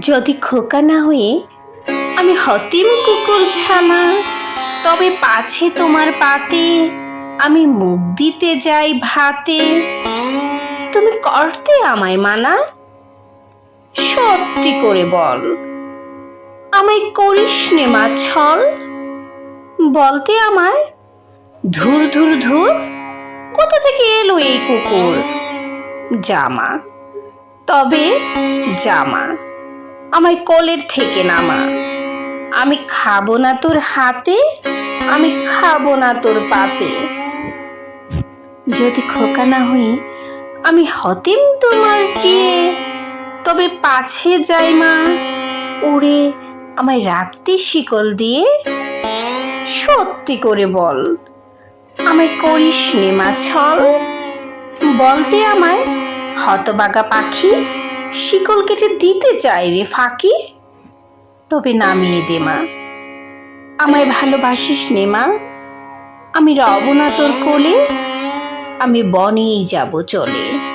যদি খোকা না হয়ে আমি হতিম কুকুর ছানা, তবে পাছে তোমার পাতে আমি মুখ দিতে যাই ভাতে। তুমি করতে আমায় মানা? সত্যি করে বল, আমায় করিস নে মা ছল বলতে আমায়, ধুর ধুর ধুর, কোথা থেকে এলো এই কুকুর? জামা, তবে জামা। আমায় কোলের থেকে নামা। আমি খাব না তোর হাতে, আমি খাব না তোর পাতে। যদি খোকা না হই, আমি হতিম তোমার গিয়ে তবে পাছে যাই মা, উড়ে আমায় রাখতে শিকল দিয়ে। সত্যি করে বল, আমায় করিস নে মা ছল। বলতে আমায় হতবাগা পাখি। শিকল কেটে দিতে চাই রে ফাঁকি। তবে নামিয়ে দে, মা। আমায় ভালোবাসিস নে, মা। আমি রব না তোর কোলে, আমি বনেই যাব চলে।